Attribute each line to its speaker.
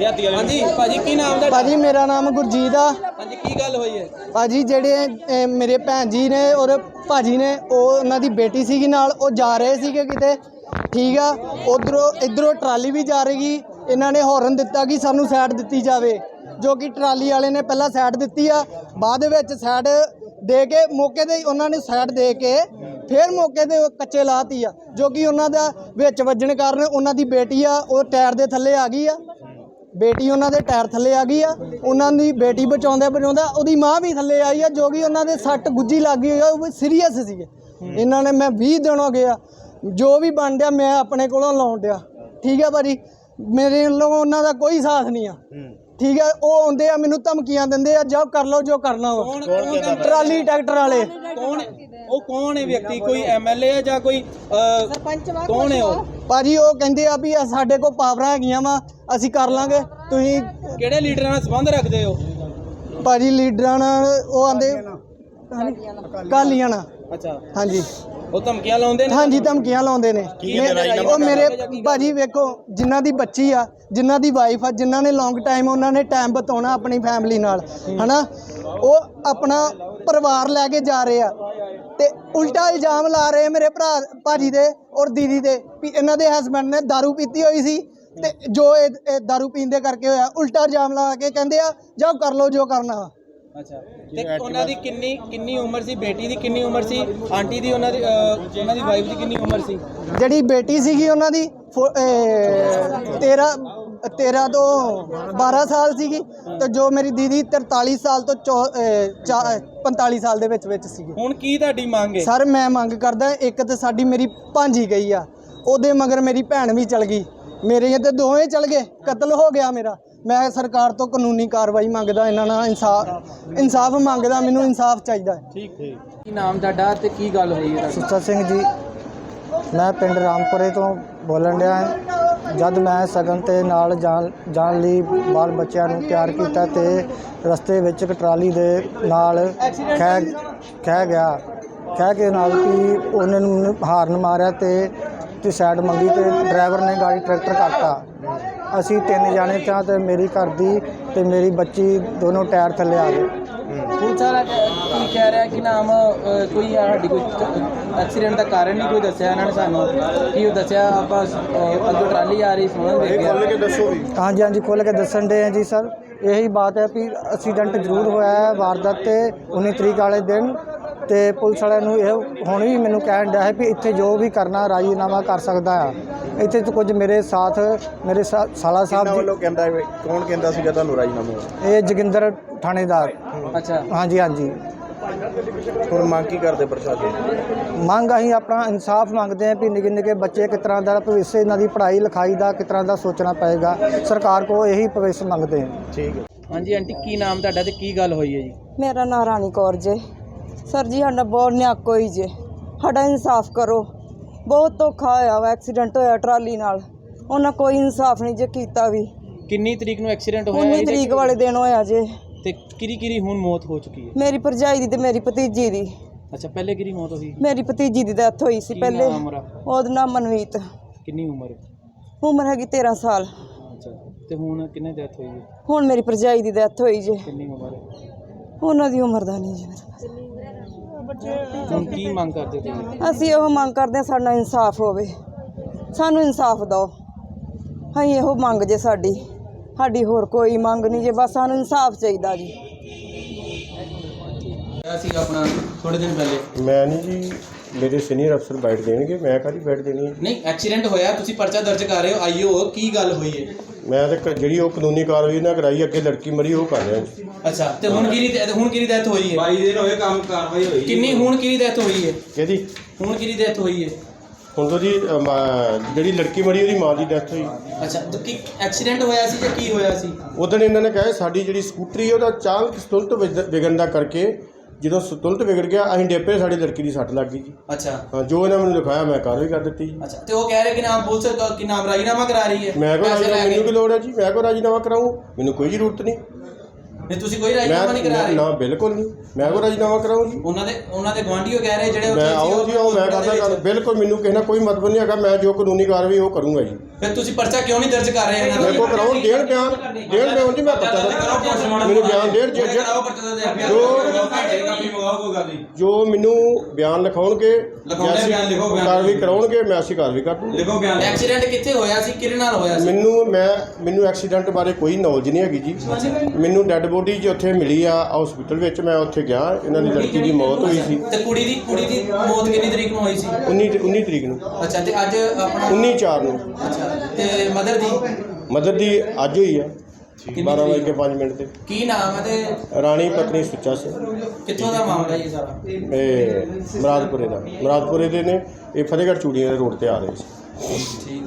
Speaker 1: ਦਿਹਾਤੀ ਵਾਲੇ ਹਾਂਜੀ ਭਾਜੀ ਕੀ ਨਾਮ ਦਾ
Speaker 2: ਭਾਜੀ ਮੇਰਾ ਨਾਮ ਗੁਰਜੀਤ ਆ।
Speaker 1: ਹਾਂਜੀ ਕੀ ਗੱਲ ਹੋਈ ਹੈ?
Speaker 2: ਭਾਜੀ ਜਿਹੜੇ ਅਹ, ਮੇਰੇ ਭੈਣ ਜੀ ਨੇ ਔਰ ਭਾਜੀ ਨੇ ਉਹ ਉਹਨਾਂ ਦੀ ਬੇਟੀ ਸੀਗੀ ਨਾਲ ਉਹ ਜਾ ਰਹੇ ਸੀਗੇ ਕਿਤੇ। ਠੀਕ ਆ ਉਧਰੋਂ ਇਧਰੋਂ ਟਰਾਲੀ ਵੀ ਜਾ ਰਹੀ ਇਹਨਾਂ ਨੇ ਹੌਰਨ ਦਿੱਤਾ ਕਿ ਸਾਨੂੰ ਸਾਈਡ ਦਿੱਤੀ ਜਾਵੇ। ਜੋ ਕਿ ਟਰਾਲੀ ਵਾਲੇ ਨੇ ਪਹਿਲਾਂ ਸਾਈਡ ਦਿੱਤੀ ਆ। ਬਾਅਦ ਵਿੱਚ ਸਾਈਡ ਦੇ ਕੇ ਮੌਕੇ ਤੇ ਹੀ ਉਹਨਾਂ ਨੇ ਸਾਈਡ ਦੇ ਕੇ ਫਿਰ ਮੌਕੇ ਤੇ ਉਹ ਕੱਚੇ ਲਾਤੀ ਆ। ਜੋ ਕਿ ਉਹਨਾਂ ਦਾ ਵਿੱਚ ਵੱਜਣ ਕਾਰਨ ਉਹਨਾਂ ਦੀ ਬੇਟੀ ਆ ਉਹ ਟਾਇਰ ਦੇ ਥੱਲੇ ਆ ਗਈ ਆ। ਬੇਟੀ ਉਹਨਾਂ ਦੇ ਟਾਇਰ ਥੱਲੇ ਆ ਗਈ ਆ, ਉਹਨਾਂ ਦੀ ਬੇਟੀ ਬਚਾਉਂਦੇ ਬਚਾਉਂਦਾ ਉਹਦੀ ਮਾਂ ਵੀ ਥੱਲੇ ਆਈ ਆ, ਜੋ ਕਿ ਉਹਨਾਂ ਦੇ ਸੱਟ ਗੁੱਜੀ ਲੱਗ ਗਈ ਆ, ਉਹ ਸੀਰੀਅਸ ਸੀਗੇ। ਇਹਨਾਂ ਨੇ ਮੈਂ 20 ਦਿਨ ਹੋ ਗਿਆ ਜੋ ਵੀ ਬਣ ਡਿਆ ਮੈਂ ਆਪਣੇ ਕੋਲੋਂ ਲਾਉਣ ਡਿਆ। ਠੀਕ ਆ ਭਾਜੀ, ਮੇਰੇ ਵੱਲੋਂ ਉਹਨਾਂ ਦਾ ਕੋਈ ਸਾਥ ਨਹੀਂ ਆ। ਠੀਕ ਆ ਉਹ ਆਉਂਦੇ ਆ ਮੈਨੂੰ ਧਮਕੀਆਂ ਦਿੰਦੇ ਆ ਜਾਓ ਕਰ ਲਓ ਜੋ ਕਰਨਾ ਵਾ।
Speaker 1: ਕੌਣ ਕੌਣ ਕਹਿੰਦਾ
Speaker 2: ਟਰਾਲੀ ਟਰੈਕਟਰ ਵਾਲੇ।
Speaker 1: ਕੌਣ ਉਹ ਕੌਣ ਹੈ ਵਿਅਕਤੀ? ਕੋਈ ਐਮਐਲਏ ਹੈ ਜਾਂ ਕੋਈ ਸਰਪੰਚ ਕੌਣ ਹੈ ਉਹ?
Speaker 2: ਭਾਜੀ ਉਹ ਕਹਿੰਦੇ ਆ ਵੀ ਇਹ ਸਾਡੇ ਕੋਲ ਪਾਵਰਾਂ ਹੈਗੀਆਂ ਵਾ ਅਸੀਂ ਕਰ ਲਾਂਗੇ। ਤੁਸੀਂ
Speaker 1: ਕਿਹੜੇ ਲੀਡਰਾਂ ਨਾਲ ਸੰਬੰਧ ਰੱਖਦੇ ਹੋ?
Speaker 2: ਭਾਜੀ ਲੀਡਰਾਂ ਨਾਲ ਉਹ ਆਂਦੇ ਕਾਲੀਆਂ ਨਾਲ।
Speaker 1: ਅੱਛਾ।
Speaker 2: ਹਾਂਜੀ।
Speaker 1: ਉਹ ਧਮਕੀਆਂ ਲਾਉਂਦੇ ਨੇ
Speaker 2: ਹਾਂਜੀ ਧਮਕੀਆਂ ਲਾਉਂਦੇ ਨੇ ਮੈਂ- ਉਹ ਮੇਰੇ ਭਾਜੀ ਵੇਖੋ ਜਿਨ੍ਹਾਂ ਦੀ ਬੱਚੀ ਆ ਜਿਨ੍ਹਾਂ ਦੀ ਵਾਈਫ ਆ ਜਿਨ੍ਹਾਂ ਨੇ ਲੌਂਗ ਟਾਈਮ ਉਹਨਾਂ ਨੇ ਟਾਈਮ ਬਤਾਉਣਾ ਆਪਣੀ ਫੈਮਿਲੀ ਨਾਲ ਹਨਾ ਉਹ ਆਪਣਾ ਪਰਿਵਾਰ ਲੈ ਕੇ ਜਾ ਰਹੇ ਆ ਤੇ ਉਲਟਾ ਇਲਜ਼ਾਮ ਲਾ ਰਹੇ ਮੇਰੇ ਭਰਾ ਭਾਜੀ ਦੇ ਔਰ ਦੀਦੀ ਦੇ ਵੀ ਇਹਨਾਂ ਦੇ ਹਸਬੰਡ ਨੇ दारू ਪੀਤੀ ਹੋਈ ਸੀ ਤੇ ਜੋ ਇਹ ਇਹ दारू ਪੀਣ ਦੇ ਕਰਕੇ ਹੋਇਆ ਉਲਟਾ ਇਲਜ਼ਾਮ ਲਾ ਕੇ ਕਹਿੰਦੇ ਆ ਜਾਓ ਕਰ ਲਓ ਜੋ ਕਰਨਾ ਵਾ
Speaker 1: ਅੱਛਾ। ਤੇ ਉਹਨਾਂ ਦੀ ਕਿੰਨੀ ਕਿੰਨੀ ਉਮਰ ਸੀ? ਬੇਟੀ ਦੀ ਕਿੰਨੀ ਉਮਰ ਸੀ? ਆਂਟੀ ਦੀ ਉਹਨਾਂ ਦੀ ਅਹ, ਉਹਨਾਂ ਦੀ ਵਾਈਫ ਦੀ ਕਿੰਨੀ ਉਮਰ ਸੀ?
Speaker 2: ਜਿਹੜੀ ਬੇਟੀ ਸੀਗੀ ਉਹਨਾਂ ਦੀ 13 13 ਤੋਂ 12 ਸਾਲ ਸੀਗੀ ਤੇ ਜੋ ਮੇਰੀ ਦੀਦੀ 43 ਸਾਲ ਤੋਂ ਚੌ- ਅਹ, ਚਾ- ਅਹ, 45 ਸਾਲ ਦੇ ਵਿੱਚ ਵਿੱਚ ਸੀਗੀ।
Speaker 1: ਹੁਣ ਕੀ ਤੁਹਾਡੀ ਮੰਗ ਹੈ?
Speaker 2: ਸਰ ਮੈਂ ਮੰਗ ਕਰਦਾ ਇੱਕ ਤੇ ਸਾਡੀ ਮੇਰੀ ਭਾਂਜੀ ਗਈ ਆ ਉਹਦੇ ਮਗਰ ਮੇਰੀ ਭੈਣ ਵੀ ਚਲ ਗਈ। ਮੇਰੇ ਤੇ ਦੋਵੇਂ ਚਲ ਗਏ ਕਤਲ ਹੋ ਗਿਆ ਮੇਰਾ। ਮੈਂ ਸਰਕਾਰ ਤੋਂ ਕਾਨੂੰਨੀ ਕਾਰਵਾਈ ਮੰਗਦਾ ਇਹਨਾਂ ਨਾਲ ਇਨਸਾਫ ਇਨਸਾਫ ਮੰਗਦਾ ਮੈਨੂੰ ਇਨਸਾਫ ਚਾਹੀਦਾ ਹੈ।
Speaker 1: ਠੀਕ ਠੀਕ। ਕੀ ਨਾਮ ਤੁਹਾਡਾ ਤੇ ਕੀ ਗੱਲ ਹੋਈ ਹੈ
Speaker 2: ਸੁੱਚਾ ਸਿੰਘ ਜੀ ਮੈਂ ਪਿੰਡ ਰਾਮਪੁਰੇ ਤੋਂ ਬੋਲਣ ਡਿਆ ਹਾਂ। ਜਦ ਮੈਂ ਸਗਨ ਤੇ ਨਾਲ ਜਾਣ ਜਾਣ ਲਈ ਬਾਲ ਬੱਚਿਆਂ ਨੂੰ ਤਿਆਰ ਕੀਤਾ ਤੇ ਰਸਤੇ ਵਿੱਚ ਇੱਕ ਟਰਾਲੀ ਦੇ ਨਾਲ ਖਹਿ ਖਹਿ ਗਿਆ। ਖਹਿ ਕੇ ਨਾਲ ਕਿ ਉਹਨਾਂ ਨੂੰ ਹਾਰਨ ਮਾਰਿਆ ਤੇ ਤੇ ਸਾਈਡ ਮੰਗੀ ਤੇ ਡਰਾਈਵਰ ਨੇ ਗਾੜੀ ਟਰੈਕਟਰ ਕੱਟਤਾ। ਅਸੀਂ ਤਿੰਨ ਜਾਣੇ ਤਾਂ ਤੇ ਮੇਰੀ ਘਰ ਦੀ ਤੇ ਮੇਰੀ ਬੱਚੀ ਦੋਨੋਂ ਟਾਇਰ ਥੱਲੇ ਆ ਗਏ।
Speaker 1: ਪੁਲਿਸ ਵਾਲਾ ਕੀ ਕਹਿ ਰਿਹਾ ਕਿ ਨਾਮ ਅਹ, ਕੋਈ ਸਾਡੀ ਕੋਈ ਐਕਸੀਡੈਂਟ ਦਾ ਕਾਰਨ ਨਹੀਂ ਕੋਈ ਦੱਸਿਆ ਇਹਨਾਂ ਨੇ ਸਾਨੂੰ। ਕੀ ਉਹ ਦੱਸਿਆ ਆਪਾਂ ਅਹ, ਅੱਗੋਂ ਟਰਾਲੀ ਆ ਰਹੀ ਸੁਣਨ ਵੇਖਿਆ
Speaker 2: ਹਾਂਜੀ ਹਾਂਜੀ ਖੋਲ੍ਹ ਕੇ ਦੱਸਣ ਦੇ ਆ ਜੀ ਸਰ। ਇਹੀ ਬਾਤ ਹੈ ਵੀ ਐਕਸੀਡੈਂਟ ਜ਼ਰੂਰ ਹੋਇਆ ਹੈ ਵਾਰਦਾਤ ਤੇ 19 ਤਰੀਕ ਵਾਲੇ ਦਿਨ। ਤੇ ਪੁਲਿਸ ਵਾਲਿਆਂ ਨੂੰ ਇਹ ਹੁਣ ਵੀ ਮੈਨੂੰ ਕਹਿਣ ਡਿਆ ਹੈ ਵੀ ਇੱਥੇ ਜੋ ਵੀ ਕਰਨਾ ਰਾਜੀਨਾਮਾ ਕਰ ਸਕਦਾ ਆ। ਇੱਥੇ ਤੇ ਕੁਝ ਮੇਰੇ ਸਾਥ ਮੇਰੇ ਸਾ- ਸਾਲਾ ਸਾਹਿਬ
Speaker 3: ਵੱਲੋਂ ਕਹਿੰਦਾ ਹੈ, ਕੌਣ ਕਹਿੰਦਾ ਸੀਗਾ ਤੁਹਾਨੂੰ ਰਾਜੀਨਾਮੇ?
Speaker 2: ਜੀ ਇਹ ਜੋਗਿੰਦਰ ਥਾਣੇਦਾਰ।
Speaker 1: ਅੱਛਾ।
Speaker 2: ਹਾਂਜੀ ਹਾਂਜੀ।
Speaker 3: ਹੁਣ ਮੰਗ ਕੀ ਕਰਦੇ ਪ੍ਰਸ਼ਾਸਨ?
Speaker 2: ਮੰਗ ਅਸੀਂ ਆਪਣਾ ਇਨਸਾਫ ਮੰਗਦੇ ਹਾਂ ਵੀ ਨਿੱਕੇ ਨਿੱਕੇ ਬੱਚੇ ਕਿਸ ਤਰ੍ਹਾਂ ਦਾ ਭਵਿੱਖ ਇਹਨਾਂ ਦੀ ਪੜ੍ਹਾਈ ਲਿਖਾਈ ਦਾ ਕਿਸ ਤਰ੍ਹਾਂ ਦਾ ਸੋਚਣਾ ਪਏਗਾ। ਸਰਕਾਰ ਕੋਲ ਇਹੀ ਭਵਿੱਖ ਮੰਗਦੇ ਹਾਂ।
Speaker 3: ਠੀਕ ਹੈ।
Speaker 1: ਹਾਂਜੀ ਆਂਟੀ ਕੀ ਨਾਮ ਤੁਹਾਡਾ ਤੇ ਕੀ ਗੱਲ ਹੋਈ ਹੈ ਜੀ?
Speaker 4: ਮੇਰਾ ਨਾਂ ਰਾਣੀ ਕੌਰ ਜੇ। ਸਰ ਜੀ ਸਾਡਾ ਬਹੁਤ ਨਿਆਕ ਹੋਈ ਜੇ। ਸਾਡਾ ਇਨਸਾਫ ਕਰੋ। ਬਹੁਤ ਧੋਖਾ ਹੋਇਆ ਵਾ ਐਕਸੀਡੈਂਟ ਹੋਇਆ ਟਰਾਲੀ ਨਾਲ। ਉਹਨਾਂ ਕੋਈ ਇਨਸਾਫ ਨਹੀਂ ਜੇ ਕੀਤਾ ਵੀ।
Speaker 1: ਕਿੰਨੀ ਤਰੀਕ ਨੂੰ ਐਕਸੀਡੈਂਟ ਹੋਇਆ
Speaker 4: 19
Speaker 1: ਇਹਦੇ
Speaker 4: ਤਰੀਕ ਵਾਲੇ ਦਿਨ ਹੋਇਆ ਜੇ।
Speaker 1: ਤੇ ਕਿਰੀ ਕਿਰੀ ਹੁਣ ਮੌਤ ਹੋ ਚੁੱਕੀ ਹੈ?
Speaker 4: ਮੇਰੀ ਭਰਜਾਈ ਦੀ ਤੇ ਮੇਰੀ ਭਤੀਜੀ ਦੀ।
Speaker 1: ਅੱਛਾ ਪਹਿਲੇ ਕਿਰੀ ਮੌਤ ਹੋਈ?
Speaker 4: ਮੇਰੀ ਭਤੀਜੀ ਦੀ ਡੈਥ ਹੋਈ ਸੀ ਪਹਿਲੇ।
Speaker 1: ਉਹਦਾ?
Speaker 4: ਨਾਮ ਮਨਵੀਤ।
Speaker 1: ਕਿੰਨੀ ਉਮਰ? ਹੈ?
Speaker 4: ਉਮਰ ਹੈਗੀ 13 ਸਾਲ।
Speaker 1: ਅੱਛਾ ਤੇ ਹੁਣ ਕਿੰਨੇ ਡੈਥ ਹੋਈ ਹੈ?
Speaker 4: ਹੁਣ ਮੇਰੀ ਭਰਜਾਈ ਦੀ ਡੈਥ ਹੋਈ ਜੇ।
Speaker 1: ਕਿੰਨੀ ਉਮਰ? ਹੈ
Speaker 4: ਉਹਨਾਂ ਦੀ ਉਮਰ ਦਾ ਨਹੀਂ ਜੀ ਮੇਰੇ ਕੋਲ।
Speaker 1: ਹੁਣ ਕੀ ਮੰਗ ਕਰਦੇ ਤੁਸੀਂ?
Speaker 4: ਅਸੀਂ ਇਹੋ ਮੰਗ ਕਰਦੇ ਹਾਂ ਸਾਡਾ ਇਨਸਾਫ ਹੋਵੇ। ਸਾਨੂੰ ਇਨਸਾਫ ਦਿਓ। ਅਸੀਂ ਇਹੋ ਮੰਗ ਜੇ ਸਾਡੀ। ਸਾਡੀ ਹੋਰ ਕੋਈ ਮੰਗ ਨਹੀਂ ਜੇ ਬਸ ਸਾਨੂੰ ਇਨਸਾਫ ਚਾਹੀਦਾ ਜੀ।
Speaker 1: ਅਸੀਂ ਆਪਣਾ ਥੋੜੇ ਦਿਨ ਪਹਿਲੇ।
Speaker 3: ਮੈਂ ਨਹੀਂ ਜੀ ਮੇਰੇ ਸੀਨੀਅਰ ਅਫਸਰ ਬੈਠ ਦੇਣਗੇ ਮੈਂ ਕਾਹਦੀ ਬੈਠ ਦੇਣੀ ਹੈ?
Speaker 1: ਨਹੀਂ ਐਕਸੀਡੈਂਟ ਹੋਇਆ ਤੁਸੀਂ ਪਰਚਾ ਦਰਜ ਕਰ ਰਹੇ ਹੋ ਆਈਓ ਕੀ ਗੱਲ ਹੋਈ ਹੈ?
Speaker 3: ਮੈਂ ਤਾਂ ਜਿਹੜੀ ਉਹ ਕਾਨੂੰਨੀ ਕਾਰਵਾਈ ਨਾ ਕਰਾਈ ਅੱਗੇ ਲੜਕੀ ਮਰੀ ਉਹ ਕਰ ਰਿਹਾ।
Speaker 1: ਅੱਛਾ ਤੇ ਹੁਣ ਕਿਹਦੀ ਡੈ- ਹੁਣ ਕਿਹਦੀ ਡੈਥ ਹੋਈ ਹੈ? 22 ਦਿਨ ਹੋਏ ਕੰਮ ਕਾਰਵਾਈ ਹੋਈ। ਕਿੰਨੀ ਹੁਣ ਕਿਹਦੀ ਡੈਥ ਹੋਈ ਹੈ?
Speaker 3: ਕਿਹਦੀ?
Speaker 1: ਹੁਣ ਕਿਹਦੀ ਡੈਥ ਹੋਈ ਹੈ?
Speaker 3: ਹੁਣ ਤੋਂ ਜੀ ਅਮ, ਜਿਹੜੀ ਲੜਕੀ ਮਰੀ ਉਹਦੀ ਮਾਂ ਦੀ ਡੈਥ ਹੋਈ।
Speaker 1: ਅੱਛਾ ਤੇ ਕੀ ਐਕਸੀਡੈਂਟ ਹੋਇਆ ਸੀ ਜਾਂ ਕੀ ਹੋਇਆ ਸੀ?
Speaker 3: ਉਦੋਂ ਇਹਨਾਂ ਨੇ ਕਿਹਾ ਸਾਡੀ ਜਿਹੜੀ ਸਕੂਟਰੀ ਹੈ ਉਹਦਾ ਅਚਾਨਕ ਸਤੁਲਤ ਵਿਗ- ਵਿਗੜਨ ਦਾ ਕਰਕੇ ਜਦੋਂ ਸਤੁਲਤ ਵਿਗੜ ਗਿਆ ਅਸੀਂ ਡੇਪੇ ਸਾਡੀ ਲੜਕੀ ਦੀ ਸੱਟ ਲੱਗ ਗਈ ਜੀ।
Speaker 1: ਅੱਛਾ।
Speaker 3: ਹਾਂ ਜੋ ਇਹਨਾਂ ਮੈਨੂੰ ਲਿਖਾਇਆ ਮੈਂ ਕਾਰਵਾਈ ਕਰ ਦਿੱਤੀ ਜੀ।
Speaker 1: ਅੱਛਾ ਤੇ ਉਹ ਕਹਿ ਰਹੇ ਕਿ ਨਾਮ ਪੁਲਿਸ ਕ- ਕਿ ਨਾਮ ਰਾਜੀਨਾਮਾ ਕਰਾ ਰਹੀ ਹੈ।
Speaker 3: ਮੈਂ ਕੋ
Speaker 1: ਪੈਸੇ ਲੈ
Speaker 3: ਰਾਜੀਨਾਮਾ
Speaker 1: ਕੇ।
Speaker 3: ਮੈਨੂੰ ਕੀ ਲੋੜ ਹੈ ਜੀ ਮੈਂ ਕੋ ਰਾਜੀਨਾਮਾ ਕਰਾਉਂ ਮੈਨੂੰ ਕੋਈ ਜ਼ਰੂਰਤ ਨਹੀਂ।
Speaker 1: ਨਹੀਂ ਤੁਸੀਂ ਕੋਈ
Speaker 3: ਮੈਂ
Speaker 1: ਰਾਜੀਨਾਮਾ ਨਹੀਂ ਕਰਾ ਰਹੇ?
Speaker 3: ਨਾ ਬਿਲਕੁਲ ਨਹੀਂ। ਮੈਂ ਕੋ ਰਾਜੀਨਾਮਾ ਕਰਾਉਂ ਜੀ।
Speaker 1: ਉਹਨਾਂ ਦੇ ਉਹਨਾਂ ਦੇ ਗਵਾਂਢੀਓ ਕਹਿ ਰਹੇ ਜਿਹੜੇ ਉੱਥੇ
Speaker 3: ਮੈਂ
Speaker 1: ਸੀ,
Speaker 3: ਆਓ ਜੀ ਆਓ ਮੈਂ
Speaker 1: ਦੇ
Speaker 3: ਕਰਦਾ ਗੱਲ। ਬਿਲਕੁਲ ਮੈਨੂੰ ਕਿਸੇ ਨਾਲ ਕੋਈ ਮਤਲਬ ਨਹੀਂ ਹੈਗਾ। ਮੈਂ ਜੋ ਕਾਨੂੰਨੀ ਕਾਰਵਾਈ ਉਹ ਕਰੂੰਗਾ ਜੀ।
Speaker 1: ਫਿਰ ਤੁਸੀਂ ਪਰਚਾ ਕਿਉਂ ਨਹੀਂ ਦਰਜ ਕਰ ਰਹੇ? ਇਹਨਾਂ
Speaker 3: ਮੇਰੇ ਕੋ ਕਰਾਉਣ ਦੇਣ ਬਿਆਨ ਦੇਣ ਬਿਆਨ ਜੀ ਮੈਂ ਪਤਾ ਮੈਨੂੰ ਬਿਆਨ ਦੇਣ ਜੇ ਜੇ- ਜੋ ਮੈਨੂੰ ਬਿਆਨ ਲਿਖਾਉਣਗੇ
Speaker 1: ਲਿਖਾਉਂਦੇ
Speaker 3: ਜੈਸੀ
Speaker 1: ਬਿਆਨ ਲਿਖੋ, ਬਿਆਨ।
Speaker 3: ਕਾਰਵਾਈ ਕਰਾਉਣਗੇ ਮੈਂ ਅਸੀਂ ਕਾਰਵਾਈ ਕਰ ਦੂੰਗਾ।
Speaker 1: ਲਿਖੋ ਬਿਆਨ। ਐਕਸੀਡੈਂਟ ਕਿੱਥੇ ਹੋਇਆ ਸੀ? ਕਿਹਦੇ ਨਾਲ ਹੋਇਆ ਸੀ?
Speaker 3: ਮੈਨੂੰ ਮੈਂ ਮੈਨੂੰ ਐਕਸੀਡੈਂਟ ਬਾਰੇ ਕੋਈ ਨੌਲੇਜ ਨਹੀਂ ਹੈਗੀ ਜੀ। ਮੈਨੂੰ ਡੈੱਡ ਬੋਡੀ ਜੀ ਉੱਥੇ ਮਿਲੀ ਆ ਹਸਪੀਟਲ ਵਿੱਚ ਮੈਂ ਉੱਥੇ ਗਿਆ ਇਹਨਾਂ ਦੀ ਲੜਕੀ ਦੀ ਮੌਤ ਹੋਈ ਸੀ।
Speaker 1: ਤੇ ਕੁੜੀ ਦੀ ਕੁੜੀ ਦੀ ਮੌਤ ਕਿੰਨੀ ਤਰੀਕ ਨੂੰ ਹੋਈ ਸੀ?
Speaker 3: 19 ਤੇ- 19 ਤਰੀਕ ਨੂੰ।
Speaker 1: ਅੱਛਾ ਤੇ ਅੱਜ ਆਪਣਾ
Speaker 3: 19 4 ਨੂੰ।
Speaker 1: ਅੱਛਾ ਤੇ ਮਦਰ ਦੀ?
Speaker 3: ਮਦਰ ਦੀ ਅੱਜ ਹੋਈ ਆ 12 ਵਜੇ ਕੇ 5 ਮਿੰਟ ਤੇ।
Speaker 1: ਕੀ ਨਾਮ ਹੈ ਤੇ?
Speaker 3: ਰਾਣੀ ਪਤਨੀ ਸੁੱਚਾ ਸਿੰਘ।
Speaker 1: ਕਿੱਥੋਂ ਦਾ ਮਾਮਲਾ ਇਹ ਸਾਰਾ?
Speaker 3: ਇਹ ਮਰਾਦਪੁਰੇ ਦਾ। ਮਰਾਦਪੁਰੇ ਦੇ ਨੇ ਇਹ ਫਤਿਹਗੜ੍ਹ ਚੂੜੀਆਂ ਦੇ ਰੋਡ ਤੇ ਆ ਰਹੇ ਸੀ।
Speaker 1: ਠੀਕ।